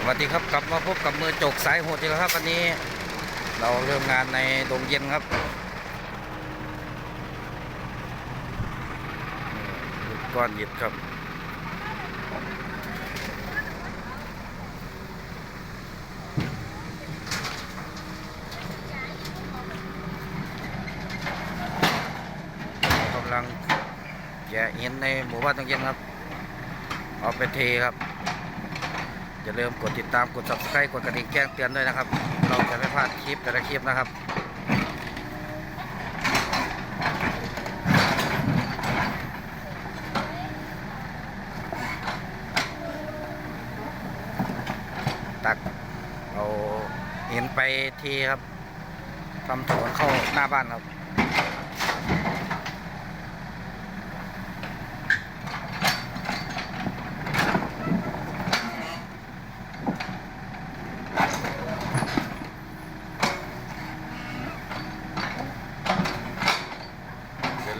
สวัสดีครับกลับมาพบกับมือจกสายโหดอีกแล้วครับวันนี้ เราเริ่มงานในโรงเย็นครับก้อนหยิบครับกำลังแกะหินในหมู่บ้านตรงเย็นครับ เอาไปเทครับ อย่าลืมกดติดตามกด subscribe กดกระดิ่งแจ้งเตือนด้วยนะครับ เราจะไม่พลาดคลิปแต่ละคลิปนะครับตักเอาเห็นไปทีครับทำถนนเข้าหน้าบ้านครับ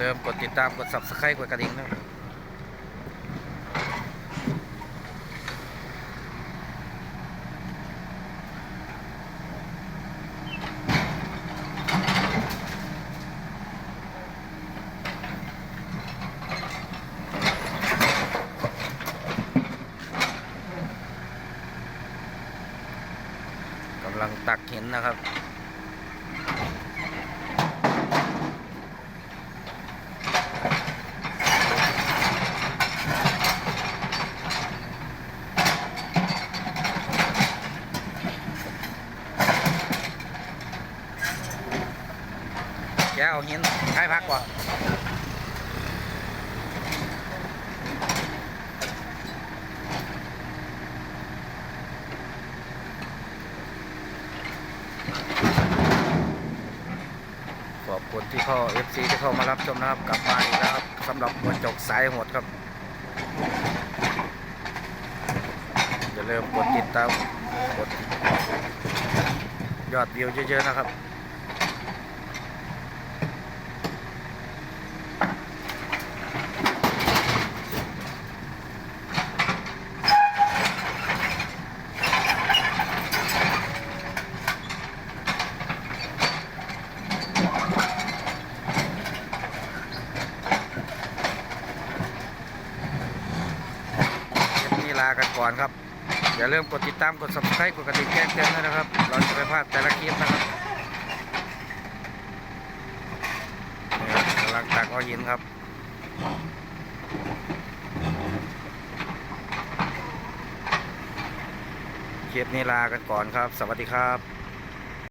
ลืมกดติดตามกด subscribe กดกระดิ่งด้วยกำลังตักเหินนะครับ แกเอาหินใช้พักกว่าขอบคุณที่เข้า FC ที่เข้ามารับชมนะครับกลับมาอีกแล้วครับสำหรับหัวจกสายหดครับ อย่าลืมกดติดตามกดยอดวิวเยอะๆนะครับ ลากันก่อนครับ อย่าลืมกดติดตามกด subscribe กดกระดิ่งแจ้งเตือนด้วยนะครับ เราจะไม่พลาดแต่ละคลิปนะครับนี่ครับกำ ลังตักเอาหินครับคลิปนี้ลากันก่อนครับ สวัสดีครับ